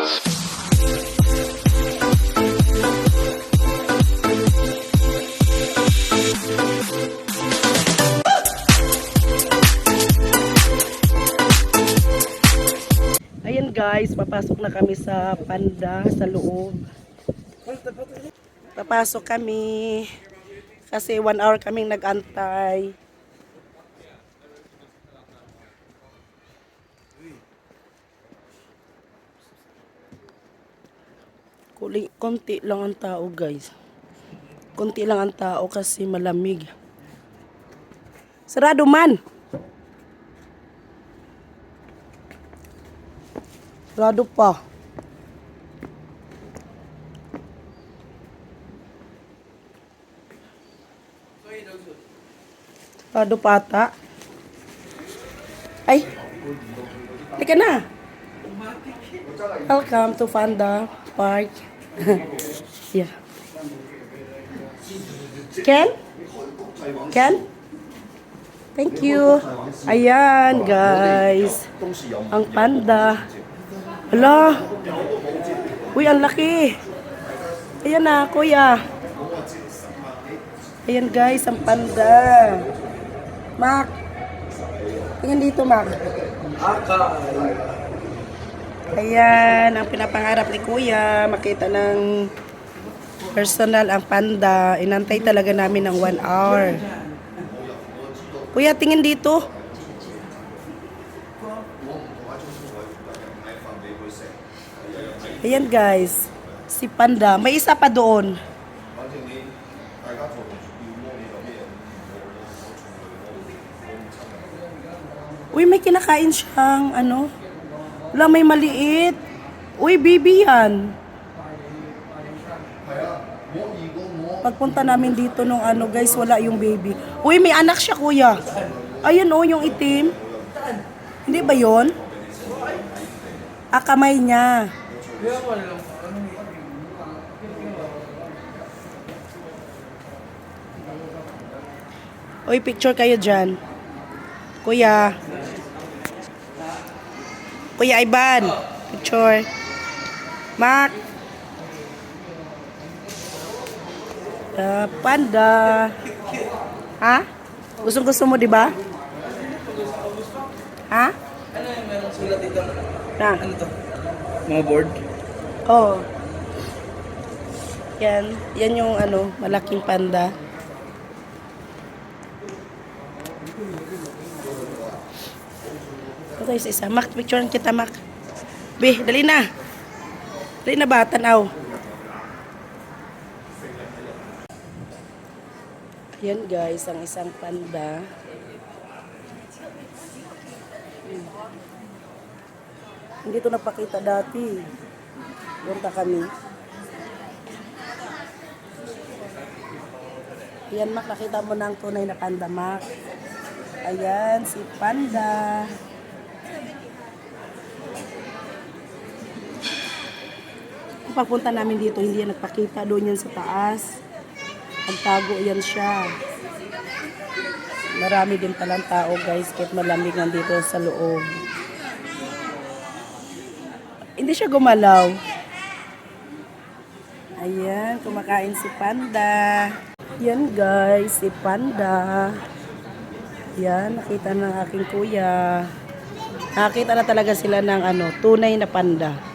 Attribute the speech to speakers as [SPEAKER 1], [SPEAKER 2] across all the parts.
[SPEAKER 1] Ayan guys, papasok na kami sa panda sa loob. Papasok kami kasi one hour kaming nag-antay. Kuli, konti lang ang tao guys. Konti lang ang tao kasi malamig. Sarado man! Sarado pa. Sarado pa ata. Ay! Teka na! Welcome to Fanda Park. yeah. Ken? Ken? Thank you. Ayan, guys. Ang panda. Hala. Uy, ang laki. Ayan na, kuya. Ayan, guys, ang panda. Mac. Tingnan dito, Mac. Ayan, ang pinapangarap ni Kuya, makita ng personal ang panda. Inantay talaga namin ng one hour. Kuya, tingin dito. Ayan guys, si Panda. May isa pa doon. Uy, may kinakain siyang ano. Wala, may maliit. Uy, baby yan. Pagpunta namin dito nung ano guys, wala yung baby. Uy, may anak siya kuya. Ayun oh, yung itim. Hindi ba yon? Ah, niya. Uy, picture kayo dyan. Kuya. Kuya Ivan. Picture. Mark. Uh, panda. Ha? Gustong gusto mo, di ba? Ha?
[SPEAKER 2] Ano yung meron sulat dito?
[SPEAKER 1] Na.
[SPEAKER 2] Ano to? Mga board?
[SPEAKER 1] Oh. Yan. Yan yung ano, malaking panda. Ito isa isa. Mac, picturean kita, Mac. Be, dali na. Dali na ba? Tanaw. Yan guys, ang isang panda. Hmm. Hindi to napakita dati. Punta kami. Ayan, Mac. Nakita mo na ang tunay na panda, Mac. Ayan, si Panda. Pagpunta namin dito, hindi yan nagpakita. Doon yan sa taas. Nagtago yan siya. Marami din palang tao, guys. Kahit malamig nandito sa loob. Hindi siya gumalaw. Ayan, kumakain si Panda. Yan guys, si Panda. Yan, nakita ng aking kuya. Nakita na talaga sila ng ano, tunay na panda.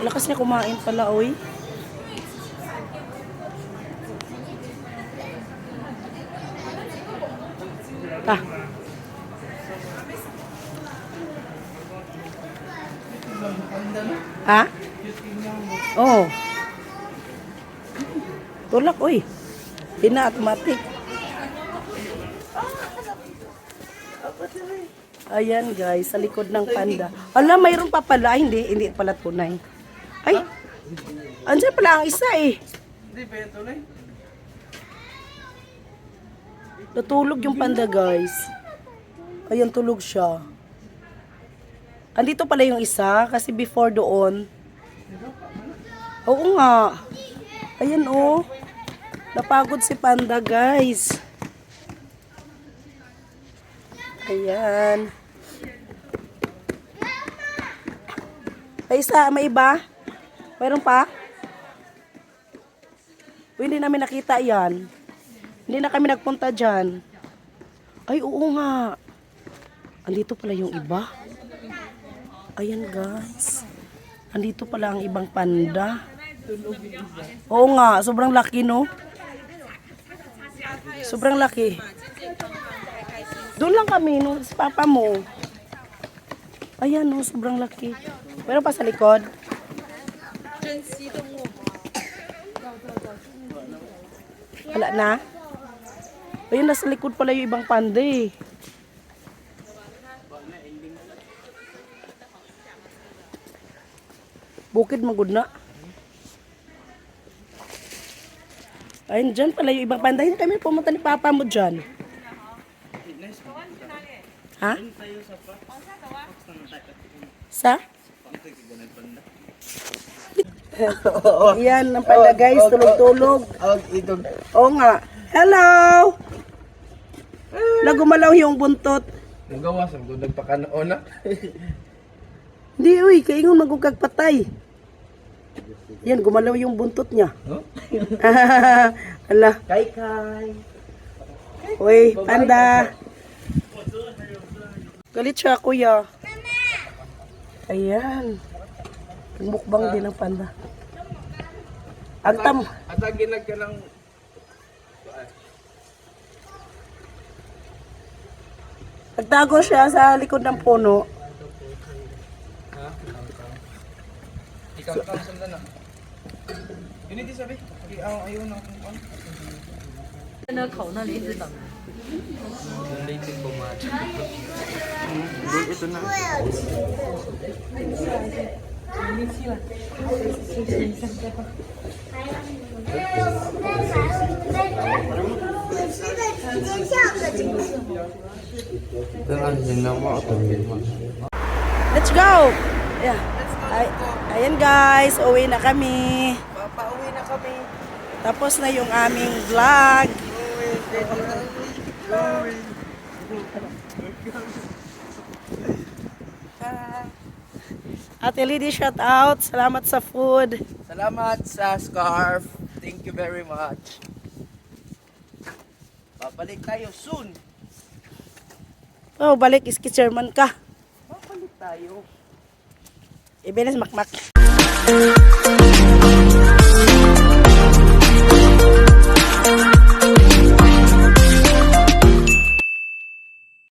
[SPEAKER 1] Lakas niya kumain pala, oy. Ah. Ha? Oh. Tulak, na automatic. Ayan guys, sa likod ng panda. Ala, mayroon pa pala. Ay, Hindi, hindi pala tunay. Ay, andyan pala ang isa eh.
[SPEAKER 2] Hindi ba ito na
[SPEAKER 1] Natulog yung panda guys. Ayan, tulog siya. Andito pala yung isa kasi before doon. Oo nga. Ayan oh. Napagod si panda guys. Ayan. May isa, may iba? Mayroon pa? Uy, hindi namin nakita yan. Hindi na kami nagpunta dyan. Ay, oo nga. Andito pala yung iba. Ayan, guys. Andito pala ang ibang panda. Oo nga, sobrang laki, no? Sobrang laki. Doon lang kami, no? Si papa mo. Ayan, no? Sobrang laki. Meron pa sa likod. Wala na? Ayun, nasa likod pala yung ibang panda eh. Bukid magud na. Ayun, dyan pala yung ibang panda. Hindi kami pumunta ni Papa mo dyan. Ha? Sa? Yan, ang panda guys, tulog-tulog. Oo nga. Hello! Nagumalaw yung buntot.
[SPEAKER 2] Ang gawas, ang doon nagpakanoon na.
[SPEAKER 1] Hindi, uy, kaingon magugag patay. Yan, gumalaw yung buntot niya.
[SPEAKER 2] Huh?
[SPEAKER 1] Ala.
[SPEAKER 2] Kay kay.
[SPEAKER 1] Uy, panda. Galit siya, kuya. Ayan. Mukbang din ang panda. Ang tam.
[SPEAKER 2] Atagin ka ng...
[SPEAKER 1] Nagtago siya sa likod ng puno.
[SPEAKER 2] Ikaw ka sanda na. Yun hindi sabi. Ayaw, ayaw na akong ano.
[SPEAKER 3] 那口那里一直等。
[SPEAKER 2] Ito na. 这安全的话，特别嘛。
[SPEAKER 1] Let's go! Yeah. Ay, ayan guys, uwi na kami.
[SPEAKER 2] Pauwi na kami.
[SPEAKER 1] Tapos na yung aming vlog. Ate Lady, shout out. Salamat sa food.
[SPEAKER 2] Salamat sa scarf. Thank you very much. Babalik tayo soon.
[SPEAKER 1] Oh, balik, iski chairman ka.
[SPEAKER 2] Babalik tayo.
[SPEAKER 1] Ibenes makmak.